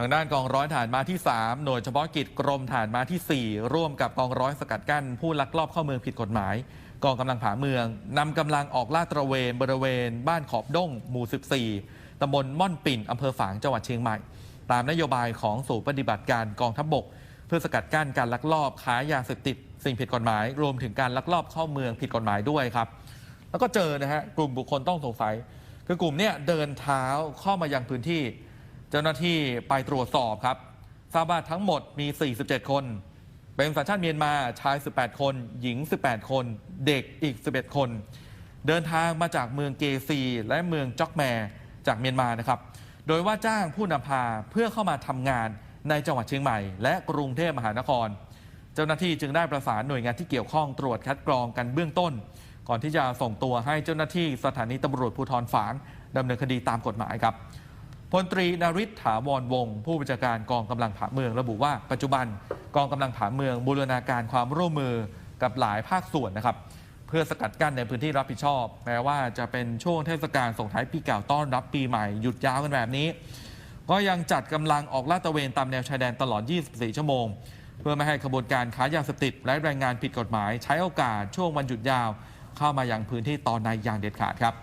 ทางด้านกองร้อยฐานมาที่ 3 หน่วยเฉพาะกิจกรมฐานมาที่ 4 ร่วมกับกองร้อยสกัดกั้น ผู้ลักลอบเข้าเมืองผิดกฎหมาย กองกำลังผาเมืองนำกำลังออกลาดตระเวนบริเวณ บ้านขอบด้ง หมู่ 14ตำบลม่อนปิ่นอำเภอฝางจังหวัดเชียงใหม่ ตามนโยบายของศูนย์ปฏิบัติการกองทัพบกเพื่อสกัดกั้นการลักลอบค้ายาเสพติดสิ่งผิดกฎหมาย รวมถึงการลักลอบเข้าเมืองผิดกฎหมายด้วยครับ แล้วก็เจอนะฮะกลุ่มบุคคลต้องสงสัย คือกลุ่มเนี้ยเดินเท้าเข้ามายังพื้นที่ เจ้าหน้าที่ไปตรวจสอบครับทราบว่าทั้งหมดมี 47 คน เป็นสัญชาติเมียนมาชาย 18 คน หญิง 18 คน เด็กอีก 11 คน เดินทางมาจากเมืองเกซี และเมืองจอกแมจากเมียนมานะครับ โดยว่าจ้างผู้นำพาเพื่อเข้ามาทำงานในจังหวัดเชียงใหม่ และกรุงเทพมหานคร เจ้าหน้าที่จึงได้ประสานหน่วยงานที่เกี่ยวข้องตรวจคัดกรองกันเบื้องต้น ก่อนที่จะส่งตัวให้เจ้าหน้าที่สถานีตำรวจภูธรฝางดำเนินคดีตามกฎหมายครับ พลตรีนริศถาวรวงศ์ผู้บัญชาการกองกำลังผาเมืองระบุว่าปัจจุบันกองกำลังผาเมืองบูรณาการความร่วมมือกับหลายภาคส่วนนะครับ เพื่อสกัดกั้นในพื้นที่รับผิดชอบแม้ว่าจะเป็นช่วงเทศกาลส่งท้ายปีเก่าต้อนรับปีใหม่หยุดยาวกันแบบนี้ ก็ยังจัดกำลังออกลาดตระเวนตามแนวชายแดนตลอด 24 ชั่วโมง เพื่อไม่ให้ขบวนการค้ายาเสพติดและแรงงานผิดกฎหมาย ใช้โอกาสช่วงวันหยุดยาว เข้ามายังพื้นที่ตอนในอย่างเด็ดขาดครับ